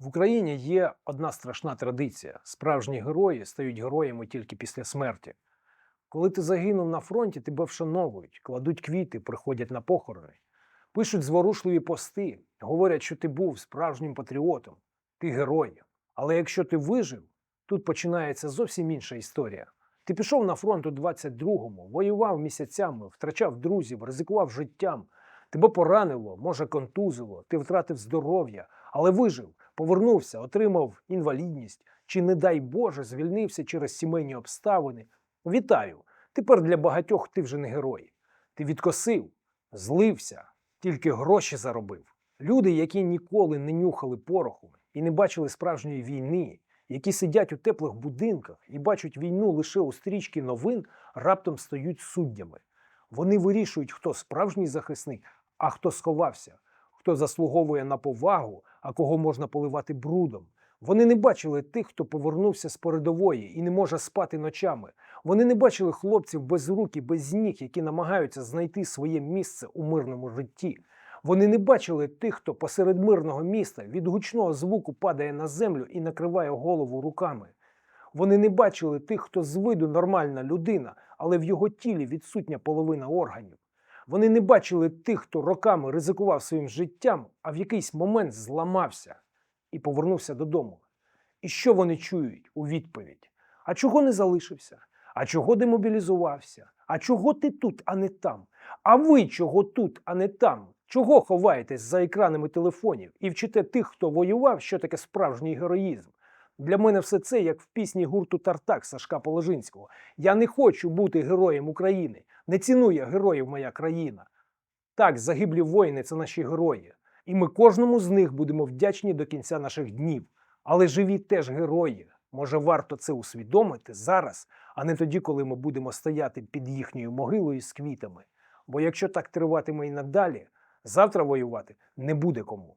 В Україні є одна страшна традиція: справжні герої стають героями тільки після смерті. Коли ти загинув на фронті, тебе вшановують, кладуть квіти, приходять на похорони, пишуть зворушливі пости, говорять, що ти був справжнім патріотом, ти герой. Але якщо ти вижив, тут починається зовсім інша історія. Ти пішов на фронт у 22-му, воював місяцями, втрачав друзів, ризикував життям. Тебе поранило, може, контузило, ти втратив здоров'я, але вижив, повернувся, отримав інвалідність чи, не дай Боже, звільнився через сімейні обставини. Вітаю! Тепер для багатьох ти вже не герой. Ти відкосив, злився, тільки гроші заробив. Люди, які ніколи не нюхали пороху і не бачили справжньої війни, які сидять у теплих будинках і бачать війну лише у стрічки новин, раптом стають суддями. Вони вирішують, хто справжній захисник, а хто сховався, хто заслуговує на повагу, а кого можна поливати брудом. Вони не бачили тих, хто повернувся з передової і не може спати ночами. Вони не бачили хлопців без рук і без ніг, які намагаються знайти своє місце у мирному житті. Вони не бачили тих, хто посеред мирного міста від гучного звуку падає на землю і накриває голову руками. Вони не бачили тих, хто з виду нормальна людина, але в його тілі відсутня половина органів. Вони не бачили тих, хто роками ризикував своїм життям, а в якийсь момент зламався і повернувся додому. І що вони чують у відповідь? А чого не залишився? А чого демобілізувався? А чого ти тут, а не там? А ви чого тут, а не там? Чого ховаєтесь за екранами телефонів і вчите тих, хто воював, що таке справжній героїзм? Для мене все це як в пісні гурту Тартак Сашка Положинського. Я не хочу бути героєм України. Не цінує героїв моя країна. Так, загиблі воїни це наші герої. І ми кожному з них будемо вдячні до кінця наших днів. Але живі теж герої. Може, варто це усвідомити зараз, а не тоді, коли ми будемо стояти під їхньою могилою з квітами. Бо якщо так триватиме і надалі, завтра воювати не буде кому.